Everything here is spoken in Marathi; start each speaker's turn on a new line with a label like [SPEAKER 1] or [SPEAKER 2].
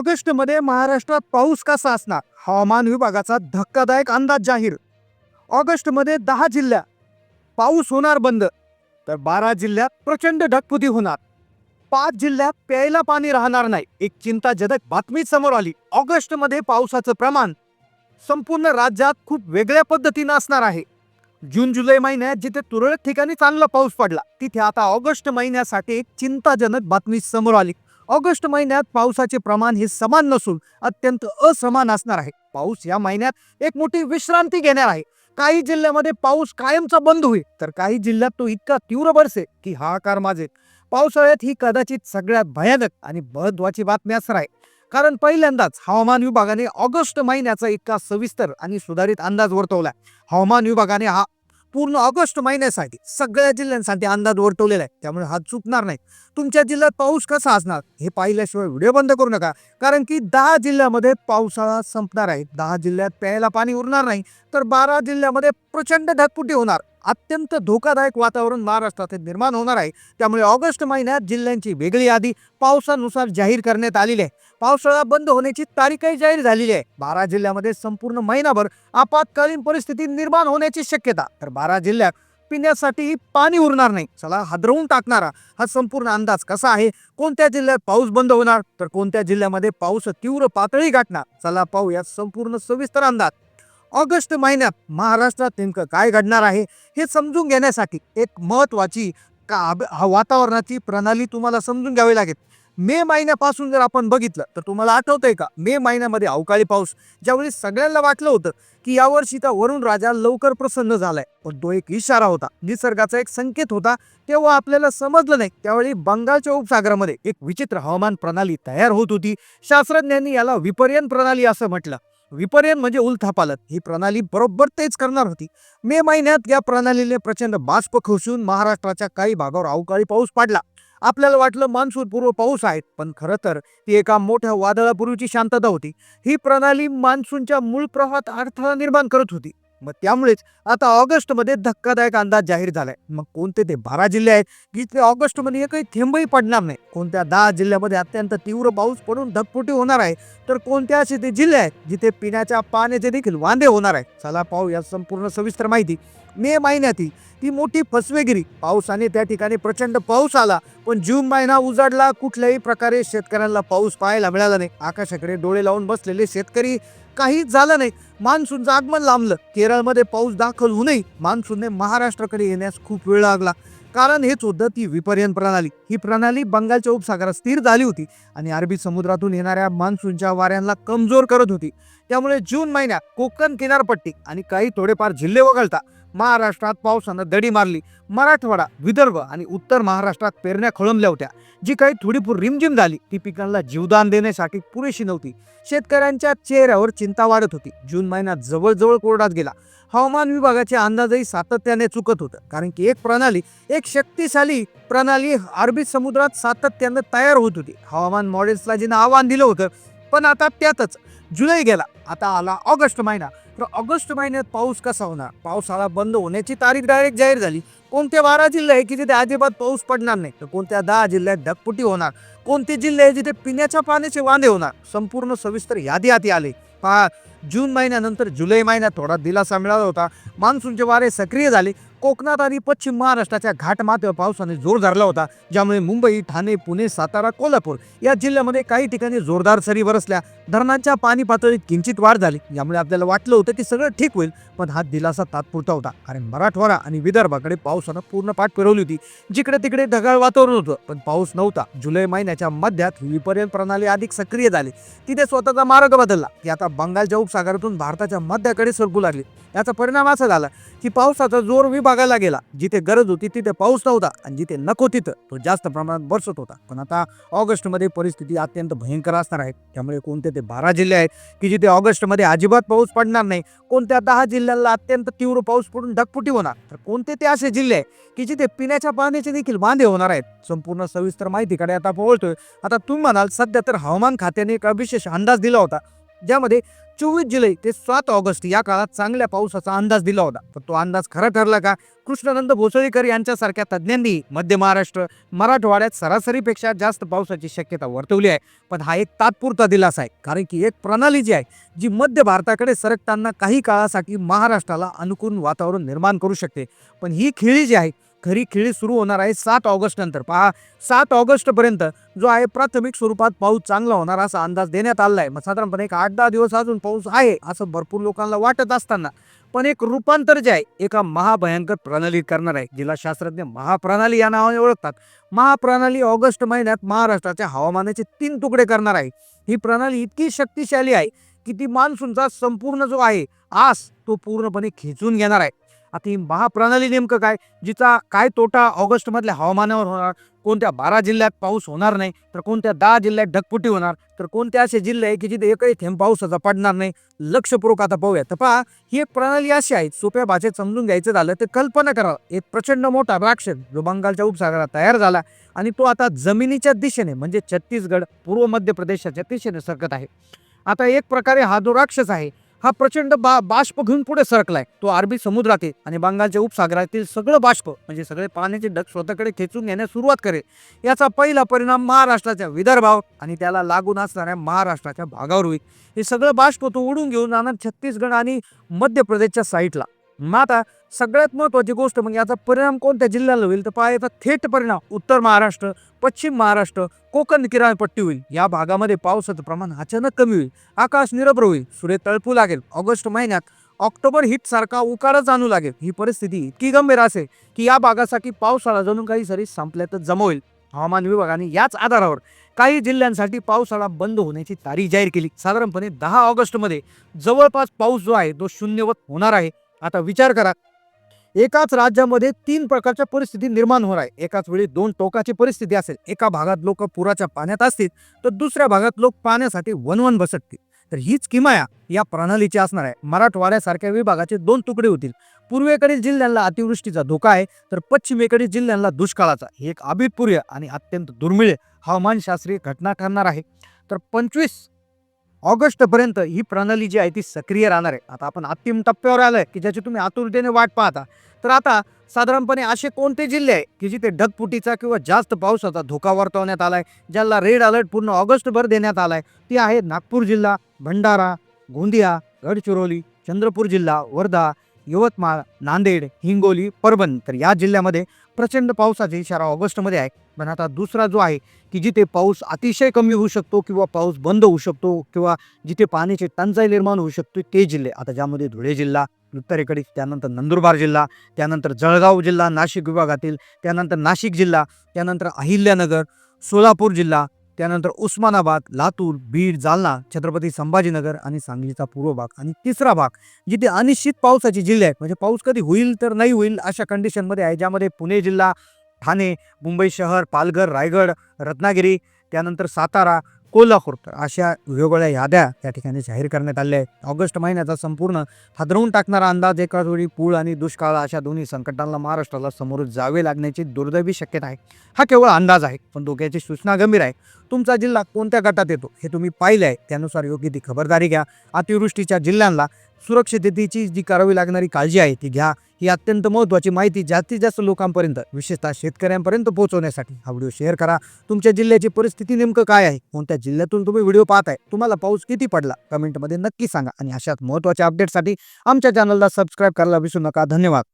[SPEAKER 1] ऑगस्टमध्ये महाराष्ट्रात पाऊस कसा असणार? हवामान विभागाचा धक्कादायक अंदाज जाहीर. ऑगस्टमध्ये दहा जिल्ह्यात पाऊस होणार बंद तर बारा जिल्ह्यात प्रचंड ढगफुटी होणार. पाच जिल्ह्यात प्यायला पाणी राहणार नाही. एक चिंताजनक बातमी समोर आली. ऑगस्टमध्ये पावसाचं प्रमाण संपूर्ण राज्यात खूप वेगळ्या पद्धतीनं असणार आहे. जून जुलै महिन्यात जिथे तुरळक ठिकाणी चांगला पाऊस पडला तिथे आता ऑगस्ट महिन्यासाठी एक चिंताजनक बातमी समोर आली. ऑगस्ट महिन्यात पावसाचे प्रमाण हे समान नसून अत्यंत असमान असणार आहे. पाऊस या महिन्यात एक मोठी विश्रांती घेणार आहे. काही जिल्ह्यामध्ये पाऊस कायमचा बंद होईल तर काही जिल्ह्यात तो इतका तीव्र बरसे की हाकार माजेल. पावसाळ्यात ही कदाचित सगळ्यात भयानक आणि महत्वाची बातमी असणार आहे. कारण पहिल्यांदाच हवामान विभागाने ऑगस्ट महिन्याचा इतका सविस्तर आणि सुधारित अंदाज वर्तवला हवामान विभागाने हा पूर्ण ऑगस्ट महिन्यासाठी सगळ्या जिल्ह्यांसाठी अंदाज वर्तवलेला आहे. त्यामुळे हा चुकणार नाही. तुमच्या जिल्ह्यात पाऊस कसा असणार हे पाहिल्याशिवाय व्हिडिओ बंद करू नका. कारण की दहा जिल्ह्यामध्ये पावसाळा संपणार आहे. दहा जिल्ह्यात प्यायला पाणी उरणार नाही. तर बारा जिल्ह्यामध्ये प्रचंड ढगपुटी होणार. अत्यंत धोकादायक वातावरण महाराष्ट्रात निर्माण होणार आहे. त्यामुळे ऑगस्ट महिन्यात जिल्ह्यांची वेगळी यादी पावसानुसार जाहीर करण्यात आलेली आहे. पावसाळा बंद होण्याची तारीखही जाहीर झालेली आहे. बारा जिल्ह्यामध्ये संपूर्ण महिनाभर आपत्कालीन परिस्थिती निर्माण होण्याची शक्यता. तर बारा जिल्ह्यात पिण्यासाठीही पाणी उरणार नाही. चला हादरवून टाकणारा हा संपूर्ण अंदाज कसा आहे? कोणत्या जिल्ह्यात पाऊस बंद होणार? तर कोणत्या जिल्ह्यामध्ये पाऊस तीव्र पातळी गाठणार? चला पाहूया संपूर्ण सविस्तर अंदाज. ऑगस्ट महिन्यात महाराष्ट्रात नेमकं काय घडणार आहे हे समजून घेण्यासाठी एक महत्त्वाची का वातावरणाची प्रणाली तुम्हाला समजून घ्यावी लागेल. मे महिन्यापासून जर आपण बघितलं तर तुम्हाला आठवतंय का? मे महिन्यामध्ये अवकाळी पाऊस ज्यावेळी सगळ्यांना वाटलं होतं की यावर्षी त्या वरुण राजा लवकर प्रसन्न झालाय. पण तो एक इशारा होता निसर्गाचा एक संकेत होता तेव्हा आपल्याला समजलं नाही. त्यावेळी बंगालच्या उपसागरामध्ये एक विचित्र हवामान प्रणाली तयार होत होती. शास्त्रज्ञांनी याला विपर्यन प्रणाली असं म्हटलं. विपर्यन म्हणजे उलथापालत ही प्रणाली बरोबर तेच करणार होती. मे महिन्यात या प्रणालीने प्रचंड बाष्प खोसून महाराष्ट्राच्या काही भागावर अवकाळी पाऊस पडला. आपल्याला वाटलं मान्सून पूर्व पाऊस आहे पण खरं तर ती एका मोठ्या वादळापूर्वीची शांतता होती. ही प्रणाली मान्सूनच्या मूळ प्रवाहात अडथळा निर्माण करत होती. मग त्यामुळेच आता ऑगस्टमध्ये धक्कादायक अंदाज जाहीर झालाय. मग कोणते ते बारा जिल्हे आहेत? की ते ऑगस्टमध्ये एकही थेंबही पडणार नाही. कोणत्या दहा जिल्ह्यामध्ये अत्यंत तीव्र पाऊस पडून ढगफुटी होणार आहे तर कोणत्या असे ते जिल्हे आहेत जिथे पिण्याच्या पाण्याचे देखील वांदे होणार आहे चला पाहू या संपूर्ण सविस्तर माहिती. मे महिन्यातील ती मोठी फसवेगिरी. पावसाने त्या ठिकाणी प्रचंड पाऊस आला पण जून महिना उजाडला कुठल्याही प्रकारे शेतकऱ्यांना पाऊस पाहायला मिळाला नाही. आकाशाकडे डोळे लावून बसलेले शेतकरी काहीच झालं नाही. मान्सूनचं आगमन लांबलं. केरळमध्ये पाऊस दाखल होऊनही मान्सूनने महाराष्ट्राकडे येण्यास खूप वेळ लागला. कारण हेच होतं ती विपर्यन प्रणाली. ही प्रणाली बंगालच्या उपसागरात स्थिर झाली होती आणि अरबी समुद्रातून येणाऱ्या मान्सूनच्या वाऱ्यांना कमजोर करत होती. त्यामुळे जून महिन्यात कोकण किनारपट्टी आणि काही थोडेफार जिल्हे वगळता महाराष्ट्रात पावसानं दडी मारली. मराठवाडा विदर्भ आणि उत्तर महाराष्ट्रात पेरण्या खोळंबल्या होत्या. जी काही थोडीफूर रिमझिम झाली ती पिकांना जीवदान देण्यासाठी पुरेशी नव्हती. शेतकऱ्यांच्या चेहऱ्यावर चिंता वाढत होती. जून महिन्यात जवळजवळ कोरडात गेला. हवामान विभागाचे अंदाजही सातत्याने चुकत होतं. कारण की एक प्रणाली एक शक्तिशाली प्रणाली अरबी समुद्रात सातत्यानं तयार होत होती. हवामान मॉडेल्सला जिनं आव्हान दिलं होतं पण आता त्यातच जुलै गेला. आता आला ऑगस्ट महिना. तर ऑगस्ट महिन्यात पाऊस कसा होणार? पावसाळा बंद होण्याची तारीख डायरेक्ट जाहीर झाली. कोणते बारा जिल्हे आहे की जिथे अजिबात पाऊस पडणार नाही? तर कोणत्या दहा जिल्ह्यात ढगपुटी होणार? कोणते जिल्हे आहे जिथे पिण्याच्या पाण्याचे वांदे होणार? संपूर्ण सविस्तर यादी हाती आले. पहा जून महिन्यानंतर जुलै महिन्यात थोडा दिलासा मिळाला होता. मान्सूनचे वारे सक्रिय झाले. कोकणात आणि पश्चिम महाराष्ट्राच्या घाटमाथ्यावर पावसाने जोर धरला होता. ज्यामुळे मुंबई ठाणे पुणे सातारा कोल्हापूर या जिल्ह्यामध्ये काही ठिकाणी जोरदार सरी बरसल्या. धरणांच्या पाणी पातळीत किंचित वाढ झाली. यामुळे आपल्याला वाटलं होतं की सगळं ठीक होईल पण हा दिलासा तात्पुरता होता. कारण मराठवाडा आणि विदर्भाकडे पावसानं पूर्ण पाठ फिरवली होती. जिकडे तिकडे ढगाळ वातावरण होतं पण पाऊस नव्हता. जुलै महिन्याच्या मध्यात ही विपर्यन प्रणाली अधिक सक्रिय झाली. तिथे स्वतःचा मार्ग बदलला. ती आता बंगालच्या उपसागरातून भारताच्या मध्याकडे सरकू लागली. याचा परिणाम असा झाला की पावसाचा जोर विभागाला गेला. जिथे गरज होती तिथे पाऊस नव्हता आणि जिथे नको तिथं तो जास्त प्रमाणात बरसत होता. पण आता ऑगस्टमध्ये परिस्थिती अत्यंत भयंकर असणार आहे. त्यामुळे कोणते ते बारा जिल्हे आहेत की जिथे ऑगस्टमध्ये अजिबात पाऊस पडणार नाही कोणत्या दहा जिल्ह्यांना अत्यंत तीव्र पाऊस पडून ढकपुटी होणार तर कोणते ते असे जिल्हे आहेत की जिथे पिण्याच्या पाण्याचे देखील बांधे होणार आहेत? संपूर्ण सविस्तर माहितीकडे आता पोहोचतोय. आता तुम्ही म्हणाल सध्या तर हवामान खात्याने एक विशेष अंदाज दिला होता. ज्यामध्ये चोवीस जुलै ते सात ऑगस्ट या काळात चांगल्या पावसाचा अंदाज दिला होता. पण तो अंदाज खरा ठरला का? कृष्णानंद भोसळीकर यांच्यासारख्या तज्ज्ञांनी मध्य महाराष्ट्र मराठवाड्यात सरासरीपेक्षा जास्त पावसाची शक्यता वर्तवली आहे. पण हा एक तात्पुरता दिलासा आहे. कारण की एक प्रणाली जी आहे जी मध्य भारताकडे सरकताना काही काळासाठी महाराष्ट्राला अनुकूल वातावरण निर्माण करू शकते. पण ही खेळी जी आहे खरी खेळी सुरू होणार आहे सात ऑगस्ट नंतर. पहा सात ऑगस्टपर्यंत जो आहे प्राथमिक स्वरूपात पाऊस चांगला होणार असा अंदाज देण्यात आला आहे मग साधारणपणे एक आठ दहा दिवस अजून पाऊस आहे असं भरपूर लोकांना वाटत असताना पण एक रूपांतर जे आहे एका महाभयंकर प्रणाली करणार आहे जिला शास्त्रज्ञ महाप्रणाली या नावाने ओळखतात. महाप्रणाली ऑगस्ट महिन्यात महाराष्ट्राच्या हवामानाचे तीन तुकडे करणार आहे. ही प्रणाली इतकी शक्तिशाली आहे की ती मान्सूनचा संपूर्ण जो आहे आस तो पूर्णपणे खेचून घेणार आहे. आता ही महाप्रणाली नेमकं काय? जिचा काय तोटा ऑगस्टमधल्या हवामानावर होणार? कोणत्या बारा जिल्ह्यात पाऊस होणार नाही? तर कोणत्या दहा जिल्ह्यात ढगपुटी होणार? तर कोणते असे जिल्हे आहे की जिथे एकही थेंब पावसाचा पडणार नाही? लक्षपूर्वक आता पाहूया. तर पहा ही एक प्रणाली अशी आहे. सोप्या भाषेत समजून घ्यायचं झालं तर कल्पना करा. एक प्रचंड मोठा राक्षस जो बंगालच्या उपसागरात तयार झाला आणि तो आता जमिनीच्या दिशेने म्हणजे छत्तीसगड पूर्व मध्य प्रदेशाच्या दिशेने सरकत आहे. आता एक प्रकारे हा जो राक्षस आहे हा प्रचंड बा बाष्प घेऊन पुढे सरकलाय. तो अरबी समुद्रातील आणि बंगालच्या उपसागरातील सगळं बाष्प म्हणजे सगळे पाण्याचे ढग स्वतःकडे खेचून घेण्यास सुरुवात करेल. याचा पहिला परिणाम महाराष्ट्राच्या विदर्भावर आणि त्याला लागून असणाऱ्या महाराष्ट्राच्या भागावर होईल. हे सगळं बाष्प तो उडून घेऊन जाणार छत्तीसगड आणि मध्य प्रदेशच्या साईडला मग आता सगळ्यात महत्त्वाची गोष्ट म्हणजे याचा परिणाम कोणत्या जिल्ह्याला होईल? तर पहा याचा थेट परिणाम उत्तर महाराष्ट्र पश्चिम महाराष्ट्र कोकण किनारपट्टी होईल. या भागामध्ये पावसाचं प्रमाण अचानक कमी होईल. आकाश निरभ्र होईल. सूर्य तळपू लागेल. ऑगस्ट महिन्यात ऑक्टोबर हिट सारखा उकारच आणू लागेल. ही परिस्थिती इतकी गंभीर असेल की या भागासाठी पावसाळा जणू काही सरी संपल्यातच जमा होईल. हवामान विभागाने याच आधारावर काही जिल्ह्यांसाठी पावसाळा बंद होण्याची तारीख जाहीर केली. साधारणपणे दहा ऑगस्टमध्ये जवळपास पाऊस जो आहे तो शून्यवत होणार आहे. आता विचार करा एकाच राज्यामध्ये तीन प्रकारच्या परिस्थिती निर्माण होणार आहे. एकाच वेळी दोन टोकाची परिस्थिती असेल एका भागात लोक पुराच्या पाण्यात असतील तर दुसऱ्या भागात लोक पाण्यासाठी वनवन बसटतील. तर हीच किमाया या प्रणालीची असणार आहे. मराठवाड्यासारख्या विभागाचे दोन तुकडे होतील. पूर्वेकडील जिल्ह्यांना अतिवृष्टीचा धोका आहे तर पश्चिमेकडील जिल्ह्यांना दुष्काळाचा. ही एक अभिपूर्य आणि अत्यंत दुर्मिळ हवामानशास्त्रीय घटना ठरणार आहे. तर पंचवीस ऑगस्टपर्यंत ही प्रणाली जी आहे ती सक्रिय राहणार आहे. आता आपण अंतिम टप्प्यावर आलोय की ज्याची तुम्ही आतुरतेने वाट पाहता. तर आता साधारणपणे असे कोणते जिल्हे आहे की जिथे ढगफुटीचा किंवा जास्त पावसाचा धोका वर्तवण्यात आला आहे ज्याला रेड अलर्ट पूर्ण ऑगस्टभर देण्यात आला आहे ती आहे नागपूर जिल्हा भंडारा गोंदिया गडचिरोली चंद्रपूर जिल्हा वर्धा यवतमाळ नांदेड हिंगोली परभणी. तर या जिल्ह्यामध्ये प्रचंड पावसाचा इशारा ऑगस्टमध्ये आहे. पण आता दुसरा जो आहे की जिथे पाऊस अतिशय कमी होऊ शकतो किंवा पाऊस बंद होऊ शकतो किंवा जिथे पाण्याची टंचाई निर्माण होऊ शकतो ते जिल्हे. आता ज्यामध्ये धुळे जिल्हा उत्तरेकडे त्यानंतर नंदुरबार जिल्हा त्यानंतर जळगाव जिल्हा नाशिक विभागातील त्यानंतर नाशिक जिल्हा त्यानंतर अहिल्यानगर सोलापूर जिल्हा त्यानंतर उस्मानाबाद लातूर बीड जालना छत्रपती संभाजीनगर आणि सांगलीचा पूर्व भाग आणि तिसरा भाग जिथे अनिश्चित पावसाचे जिल्हे आहेत. म्हणजे पाऊस कधी होईल तर नाही होईल अशा कंडिशनमध्ये आहे ज्यामध्ये पुणे जिल्हा ठाणे मुंबई शहर पालघर रायगड रत्नागिरी त्यानंतर सातारा कोल्हापूर. तर अशा वेगवेगळ्या याद्या या ठिकाणी जाहीर करण्यात आल्या आहेत. ऑगस्ट महिन्याचा संपूर्ण हादरवून टाकणारा अंदाज एकाच वेळी पूर आणि दुष्काळ अशा दोन्ही संकटांना महाराष्ट्राला समोर जावे लागण्याची दुर्दैवी शक्यता आहे. हा केवळ अंदाज आहे पण धोक्याची सूचना गंभीर आहे. तुमचा जिल्हा कोणत्या गटात येतो हे तुम्ही पाहिलं आहे त्यानुसार योग्य ती खबरदारी घ्या. अतिवृष्टीच्या जिल्ह्यांना सुरक्षिततेची जी करावी लागणारी काळजी आहे ती घ्या. ही अत्यंत महत्त्वाची माहिती जास्तीत जास्त लोकांपर्यंत विशेषतः शेतकऱ्यांपर्यंत पोहोचवण्यासाठी. हा व्हिडिओ शेअर करा. तुमच्या जिल्ह्याची परिस्थिती नेमकं काय आहे? कोणत्या जिल्ह्यातून तुम्ही व्हिडिओ पाहताय? तुम्हाला पाऊस किती पडला? कमेंटमध्ये नक्की सांगा. आणि अशाच महत्त्वाच्या अपडेटसाठी आमच्या चॅनलला सबस्क्राईब करायला विसरू नका. धन्यवाद.